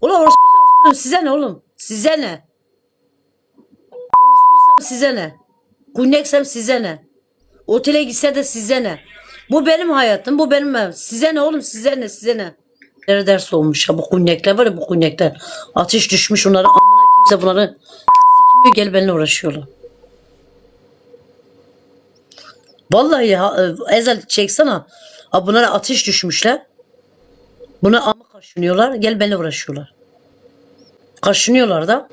Ulan orospu orospu, size ne oğlum? Size ne? Orospusam size ne? Kunneksem size ne? Otele gitse de size ne? Bu benim hayatım, bu benim hayatım. Size ne oğlum, size ne, size ne? Nerede ders olmuş ya bu kunnekler var ya bu kunnekler. Ateş düşmüş onları amına kimse bunları sikmiyor gel benimle uğraşıyorlar. Vallahi ya, e, Ezel çeksene. Bunlara ateş düşmüşler. Buna kaşınıyorlar. Gel benimle uğraşıyorlar. Kaşınıyorlar da.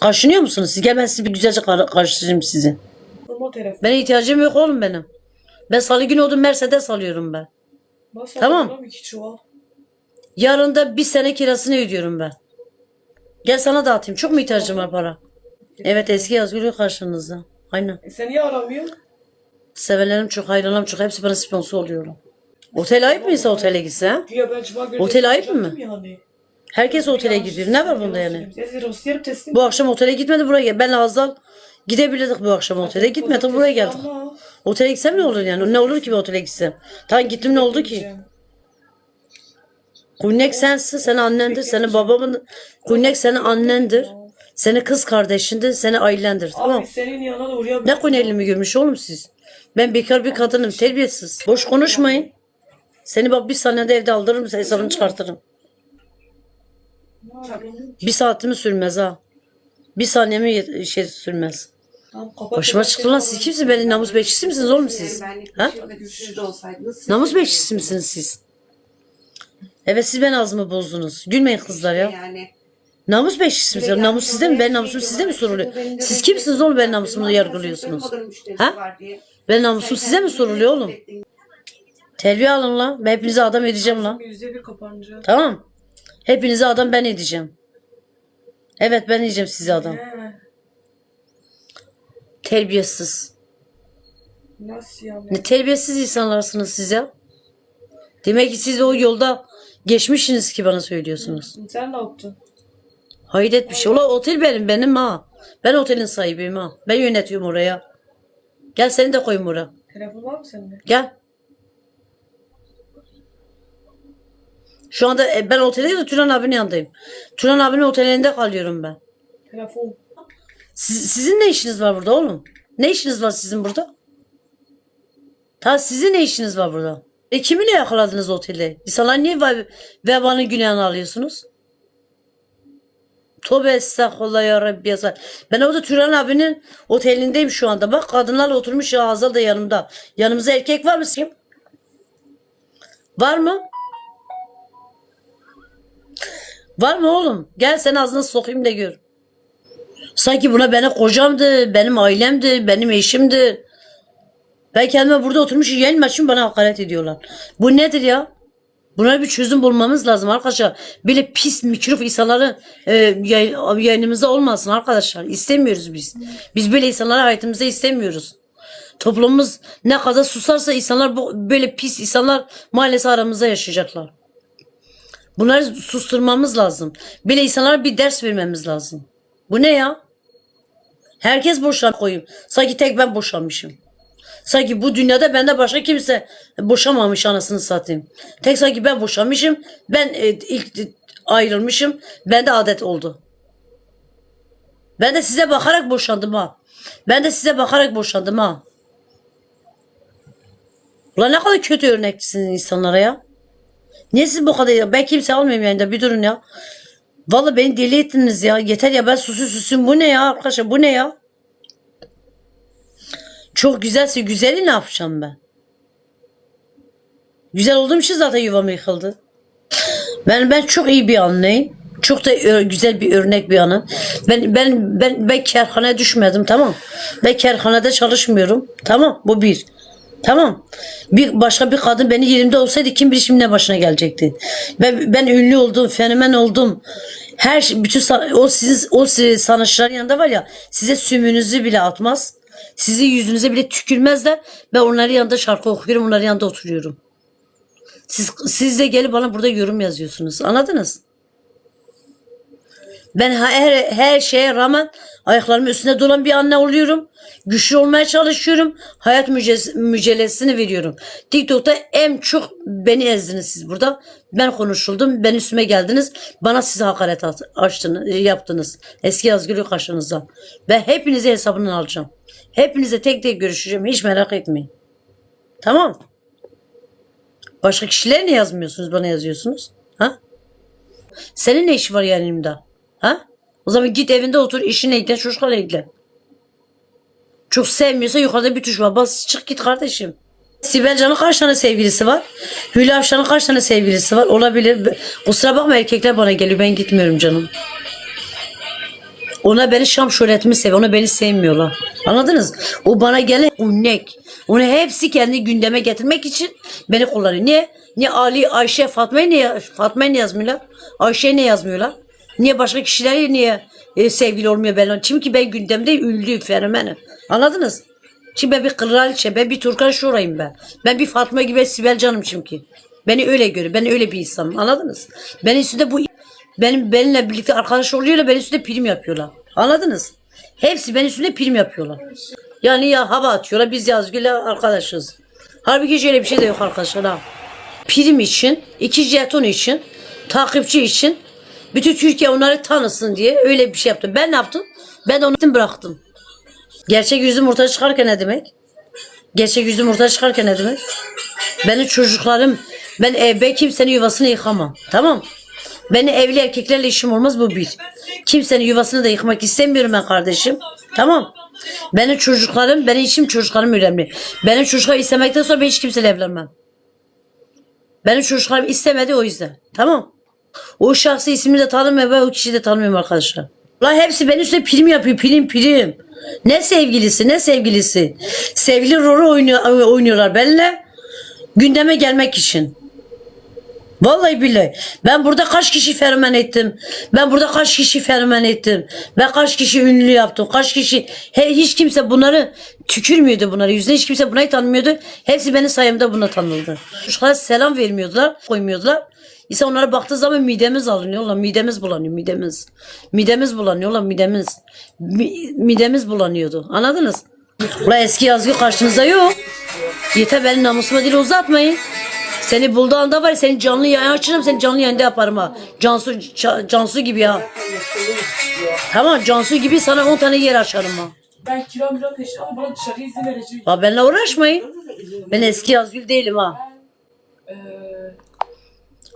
Kaşınıyor musunuz? Siz gel ben sizi bir güzelce kar- karıştırayım sizi. Benim ihtiyacım yok oğlum benim. Ben salı günü oldum Mercedes alıyorum ben. Nasıl Tamam. Yarın da bir sene kirasını ödüyorum ben. Gel sana dağıtayım. Çok mu ihtiyacım var para? Evet eski yazgülü karşınızda. Aynen. E sen niye aramıyorsun? Sevenlerim çok, hayranlarım çok. Hepsi bana sponsor oluyorlar. Otel ayıp mı insan otele gitse? ha? Güya ben cuma günü Otel ayıp yapacaktım mı? Yani. Herkes otele gidiyor. Ne var bunda yani? Teslim. Bu akşam otele gitmedi buraya gel. Ben Azal gidebilirdik bu akşam otele. Gitmedik buraya geldik. Ama Otele gitsem ne olur yani? Ne olur ki bir otele gitsem? Tamam gittim ne oldu ki? Kunnek sensin, senin annendir, senin babamın. Kunnek senin annendir. Senin kız kardeşindir, senin ailendir. Tamam. Abi senin yanına da uğrayabilirim. Ne kunelimi görmüş oğlum siz? Ben bekar bir kadınım, terbiyesiz. Boş konuşmayın. Seni bak bir saniyede evde aldırırım, hesabını çıkartırım. Bir saatimi sürmez ha. Bir saniyemi şey sürmez. Başıma çıktı lan siz kimsiniz? Beni namus bekçisi misiniz oğlum siz? Ha? Namus bekçisi misiniz siz? Evet siz ben ağzımı bozdunuz. Gülmeyin kızlar ya. Yani Namus bekçisi misiniz? Namus sizde mi? Ben namusum sizde mi soruluyor? Siz kimsiniz oğlum ben namusumu yargılıyorsunuz? Ha? Ben namusum size mi soruluyor oğlum? Terbiye alın lan. Ben hepinize adam edeceğim lan. Yüzde bir kapanacak. Tamam. Hepinize adam ben edeceğim. Evet ben edeceğim size adam. He, Terbiyesiz. Nasıl ya? Ne terbiyesiz insanlarsınız siz ya. Demek ki siz o yolda geçmişsiniz ki bana söylüyorsunuz. Sen ne yaptın? Hayret bir şey. Ulan otel benim benim ha. Ben otelin sahibiyim ha. Ben yönetiyorum oraya. Gel seni de koyayım oraya. Telefon var mı sende? Gel. Şu anda e, ben otelde de Turan abinin yanındayım. Turan abinin otelinde kalıyorum ben. Telefon. Siz- sizin ne işiniz var burada oğlum? Ne işiniz var sizin burada? Ta sizin ne işiniz var burada? E kiminle yakaladınız otelde? İnsanlar niye ve- vebanın günahını alıyorsunuz? Tövbe estağfurullah ya Rabbi ya Sal- Ben orada Turan abinin otelindeyim şu anda. Bak kadınlarla oturmuş ya Azal da yanımda. Yanımızda erkek var mı? Var mı? Var mı oğlum? Gel sen ağzına sokayım da gör. Sanki buna benim kocamdı, benim ailemdi, benim eşimdi. Ben kendime burada oturmuş yiyelim açım bana hakaret ediyorlar. Bu nedir ya? Buna bir çözüm bulmamız lazım arkadaşlar. Böyle pis mikrop insanları e, yay- yayınımızda olmasın arkadaşlar. İstemiyoruz biz. Biz böyle insanları hayatımızda istemiyoruz. Toplumumuz ne kadar susarsa insanlar bu böyle pis insanlar maalesef aramızda yaşayacaklar. Bunları susturmamız lazım. Böyle insanlara bir ders vermemiz lazım. Bu ne ya? Herkes boşan koyayım. Sanki tek ben boşanmışım. Sanki bu dünyada bende başka kimse boşamamış anasını satayım. Tek sanki ben boşanmışım. Ben e, ilk e, ayrılmışım. Bende adet oldu. Ben de size bakarak boşandım ha. Ben de size bakarak boşandım ha. Ulan ne kadar kötü örnekçisiniz insanlara ya. Niye siz bu kadar ya? Ben kimse almıyorum yayında bir durun ya. Vallahi beni deli ettiniz ya. Yeter ya ben susun susun. Bu ne ya arkadaşlar bu ne ya? Çok güzelse güzeli ne yapacağım ben? Güzel olduğum için zaten yuvam yıkıldı. Ben ben çok iyi bir anneyim. Çok da ö- güzel bir örnek bir anım. Ben ben ben ben kerhaneye düşmedim tamam. Ben kerhanede çalışmıyorum. Tamam bu bir. Tamam. Bir başka bir kadın beni yerimde olsaydı kim bilir şimdi ne başına gelecekti. Ben ben ünlü oldum, fenomen oldum. Her şey, bütün o sizin o sanatçıların yanında var ya size sümünüzü bile atmaz. Sizin yüzünüze bile tükürmezler. Ben onların yanında şarkı okuyorum, onların yanında oturuyorum. Siz siz de gelip bana burada yorum yazıyorsunuz. Anladınız? Ben her, her şeye rağmen ayaklarımın üstünde duran bir anne oluyorum. Güçlü olmaya çalışıyorum. Hayat mücadelesini veriyorum. TikTok'ta en çok beni ezdiniz siz burada. Ben konuşuldum. Ben üstüme geldiniz. Bana size hakaret açtınız, yaptınız. Eski yazgülü karşınızda. Ben hepinize hesabını alacağım. Hepinize tek tek görüşeceğim. Hiç merak etmeyin. Tamam. Başka kişiler ne yazmıyorsunuz? Bana yazıyorsunuz. Ha? Senin ne işin var yani elimde? Ha? O zaman git evinde otur, işine ilgilen, çocuklarla ilgilen. Çok sevmiyorsa yukarıda bir tuş var. Bas çık git kardeşim. Sibel Can'ın kaç tane sevgilisi var? Hülya Avşar'ın kaç tane sevgilisi var? Olabilir. Kusura bakma erkekler bana geliyor. Ben gitmiyorum canım. Ona beni Şam şöhretimi seviyor. Ona beni sevmiyorlar. Anladınız? O bana gelen unnek. Onu hepsi kendi gündeme getirmek için beni kullanıyor. Niye? Niye Ali, Ayşe, Fatma'yı niye, Fatma'yı niye yazmıyorlar? Ayşe'yi niye yazmıyorlar? Niye başka kişileri niye e, sevgili olmuyor ben? Çünkü ben gündemde ünlü fenomenim. Anladınız? Şimdi ben bir kraliçe, ben bir Turkan Şoray'ım ben. Ben bir Fatma gibi Sibel Canım çünkü. Beni öyle görüyor. Ben öyle bir insanım. Anladınız? Benim üstünde bu benim benimle birlikte arkadaş oluyorlar. Benim üstünde prim yapıyorlar. Anladınız? Hepsi benim üstünde prim yapıyorlar. Yani ya hava atıyorlar. Biz Yazgül'le arkadaşız. Halbuki hiç öyle bir şey de yok arkadaşlar. Ha. Prim için, iki jeton için, takipçi için bütün Türkiye onları tanısın diye öyle bir şey yaptım. Ben ne yaptım? Ben de onu bıraktım. Gerçek yüzüm ortaya çıkarken ne demek? Gerçek yüzüm ortaya çıkarken ne demek? Benim çocuklarım, ben, e, ben kimsenin yuvasını yıkamam. Tamam Benim evli erkeklerle işim olmaz bu bir. Kimsenin yuvasını da yıkmak istemiyorum ben kardeşim. Tamam. Benim çocuklarım, benim için çocuklarım önemli. Benim çocuklar istemekten sonra ben hiç kimseyle evlenmem. Benim çocuklarım istemedi o yüzden. Tamam. O şahsı ismini de tanımıyorum ve o kişiyi de tanımıyorum arkadaşlar. La hepsi benim üstüne prim yapıyor. Prim prim. Ne sevgilisi ne sevgilisi. Sevgili rolü oynuyor, oynuyorlar benimle. Gündeme gelmek için. Vallahi billahi. Ben burada kaç kişi fenomen ettim. Ben burada kaç kişi fenomen ettim. Ben kaç kişi ünlü yaptım. Kaç kişi. He, hiç kimse bunları tükürmüyordu bunları. Yüzde hiç kimse bunayı tanımıyordu. Hepsi benim sayemde buna tanındı. Çocuklara selam vermiyordular. Koymuyordular. İşte onlara baktığı zaman midemiz alınıyor. Ulan midemiz bulanıyor. Midemiz. Midemiz bulanıyor. Ulan midemiz. Mi- midemiz bulanıyordu. Anladınız? Ulan eski yazgı karşınızda yok. Yeter benim namusuma dil uzatmayın. Seni bulduğu anda var ya seni canlı yayın açarım seni canlı yayında yaparım ha. Cansu, Cansu gibi ha. Tamam Cansu gibi sana 10 tane yer açarım ha. Ben kira mira peşin ama bana dışarıya izin verecek. Ha benimle uğraşmayın. Ben eski Yazgül değilim ha.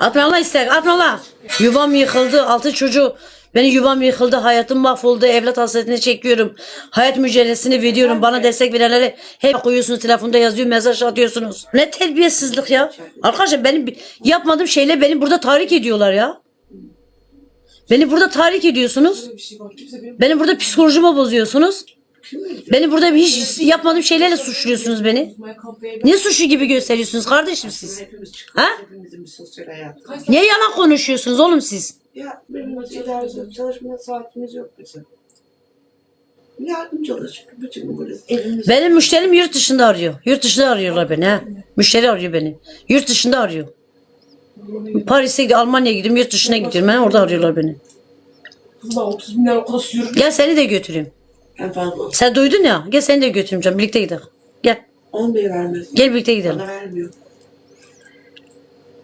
Eee Atma Allah istek atma Allah. Yuvam yıkıldı altı çocuğu. Benim yuvam yıkıldı, hayatım mahvoldu, evlat hasretini çekiyorum. Hayat mücadelesini veriyorum. Bana destek verenlere hep koyuyorsunuz, telefonda yazıyor, mesaj atıyorsunuz. Ne terbiyesizlik ya. Arkadaşlar benim yapmadığım şeyle beni burada tahrik ediyorlar ya. Beni burada tahrik ediyorsunuz. şey Beni burada psikolojime bozuyorsunuz. Beni burada hiç yapmadığım şeylerle suçluyorsunuz beni. Niye suçlu gibi gösteriyorsunuz kardeşim siz? Hepimiz çıkıyoruz. Ha? Hepimizin bir sosyal hayatı. Niye yalan konuşuyorsunuz oğlum siz? Ya benim idare çalışma saatimiz yok bizim. Yardım çalışıyor. Bütün gün. Benim müşterim yurt dışında arıyor. Yurt dışında arıyorlar beni ha. Müşteri arıyor beni. Yurt dışında arıyor. Paris'e gidiyor, Almanya'ya gidiyorum, yurt dışına gidiyorum. Ben orada arıyorlar beni. Ben 30 bin lira okula sürüyorum. Gel seni de götüreyim. En fazla olsun. Sen duydun ya. Gel seni de götüreyim canım. Birlikte gidelim. Gel. 10 bile vermez. Gel birlikte gidelim. Bana vermiyor.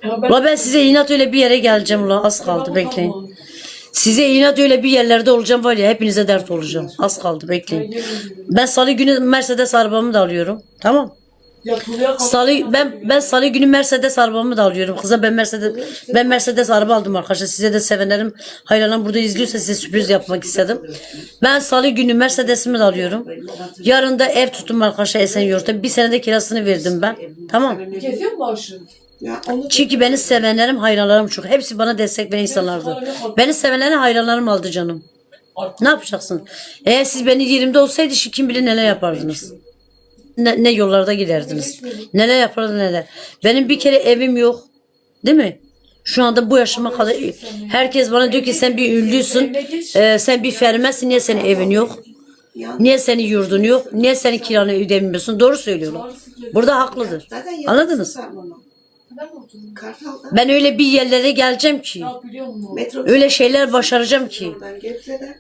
Ya Ula ben size inat öyle bir yere geleceğim ula. Az kaldı bekleyin. Size inat öyle bir yerlerde olacağım var ya hepinize dert olacağım. Az kaldı bekleyin. Ben salı günü Mercedes arabamı da alıyorum. Tamam. Salı ben ben salı günü Mercedes arabamı da alıyorum. Kıza ben Mercedes ben Mercedes araba aldım arkadaşlar. Size de sevenlerim hayranlarım burada izliyorsa size sürpriz yapmak istedim. Ben salı günü Mercedes'imi de alıyorum. Yarın da ev tuttum arkadaşlar Esenyurt'ta. Bir senede kirasını verdim ben. Tamam. Kesiyor mu maaşı? Çünkü beni sevenlerim, hayranlarım çok. Hepsi bana destek veren insanlardı. Beni sevenlerin hayranlarım aldı canım. Ne yapacaksın? Eğer siz beni yerimde olsaydı şimdi kim bilir neler yapardınız. Ne, ne yollarda giderdiniz. Neler yapardınız neler. Benim bir kere evim yok. Değil mi? Şu anda bu yaşıma kadar herkes bana diyor ki sen bir ünlüsün. e, sen bir fermesin. Niye senin evin yok? Niye senin yurdun yok? Niye senin kiranı ödemiyorsun? Doğru söylüyorlar. Burada haklıdır. Anladınız? Ben öyle bir yerlere geleceğim ki. Öyle şeyler başaracağım ki.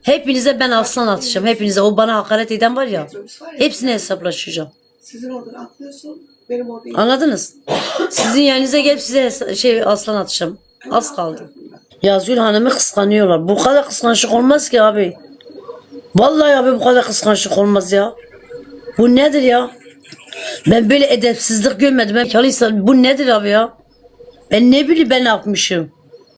Hepinize ben aslan atacağım. Hepinize o bana hakaret eden var ya. Metrobüs var ya. Hepsine hesaplaşacağım. Sizin oradan atlıyorsun. Benim orada Anladınız? Sizin yerinize gelip size şey aslan atacağım. Az kaldı. Yazgül Hanım'ı kıskanıyorlar. Bu kadar kıskançlık olmaz ki abi. Vallahi abi bu kadar kıskançlık olmaz ya. Bu nedir ya? Ben böyle edepsizlik görmedim. Ben bu nedir abi ya? Ben ne bileyim ben yapmışım?